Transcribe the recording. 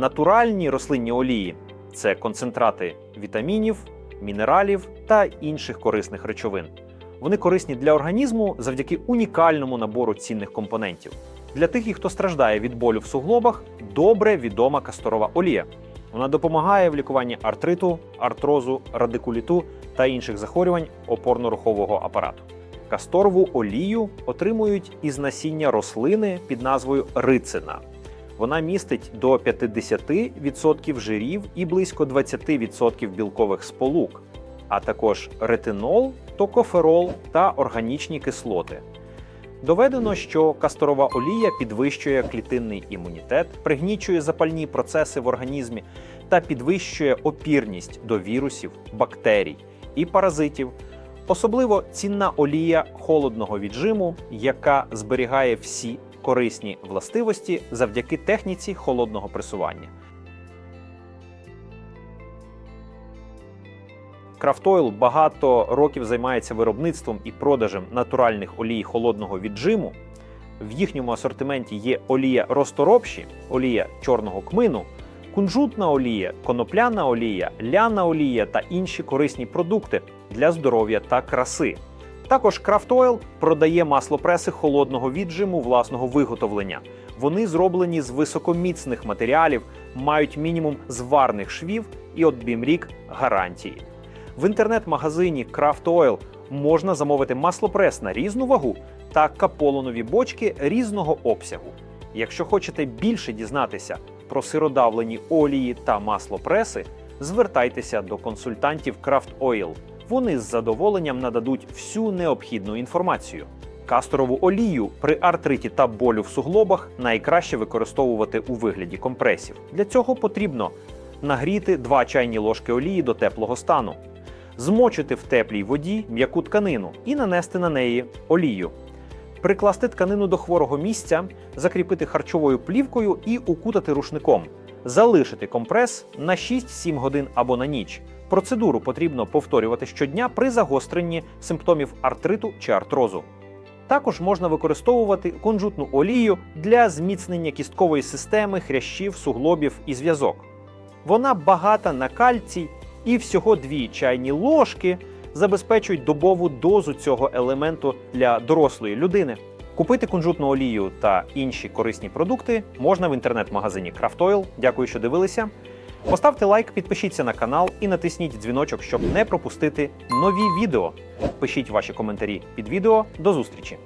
Натуральні рослинні олії це концентрати вітамінів, мінералів та інших корисних речовин. Вони корисні для організму завдяки унікальному набору цінних компонентів. Для тих, хто страждає від болю в суглобах, добре відома касторова олія. Вона допомагає в лікуванні артриту, артрозу, радикуліту та інших захворювань опорно-рухового апарату. Касторову олію отримують із насіння рослини під назвою рицина. Вона містить до 50% жирів і близько 20% білкових сполук, а також ретинол, токоферол та органічні кислоти. Доведено, що касторова олія підвищує клітинний імунітет, пригнічує запальні процеси в організмі та підвищує опірність до вірусів, бактерій і паразитів. Особливо цінна олія холодного віджиму, яка зберігає всі корисні властивості завдяки техніці холодного пресування. Крафтойл багато років займається виробництвом і продажем натуральних олій холодного віджиму. В їхньому асортименті є олія розторопші, олія чорного кмину, кунжутна олія, конопляна олія, ляна олія та інші корисні продукти для здоров'я та краси. Також Крафтойл продає маслопреси холодного віджиму власного виготовлення. Вони зроблені з високоміцних матеріалів, мають мінімум зварних швів і от бімрік гарантії. В інтернет-магазині Craft Oil можна замовити маслопрес на різну вагу та каполонові бочки різного обсягу. Якщо хочете більше дізнатися про сиродавлені олії та маслопреси, звертайтеся до консультантів Craft Oil. Вони з задоволенням нададуть всю необхідну інформацію. Касторову олію при артриті та болю в суглобах найкраще використовувати у вигляді компресів. Для цього потрібно нагріти 2 чайні ложки олії до теплого стану, змочити в теплій воді м'яку тканину і нанести на неї олію. Прикласти тканину до хворого місця, закріпити харчовою плівкою і укутати рушником. Залишити компрес на 6-7 годин або на ніч. Процедуру потрібно повторювати щодня при загостренні симптомів артриту чи артрозу. Також можна використовувати кунжутну олію для зміцнення кісткової системи, хрящів, суглобів і зв'язок. Вона багата на кальцій, і всього дві чайні ложки забезпечують добову дозу цього елементу для дорослої людини. Купити кунжутну олію та інші корисні продукти можна в інтернет-магазині Craft Дякую, що дивилися. Поставте лайк, підпишіться на канал і натисніть дзвіночок, щоб не пропустити нові відео. Пишіть ваші коментарі під відео. До зустрічі!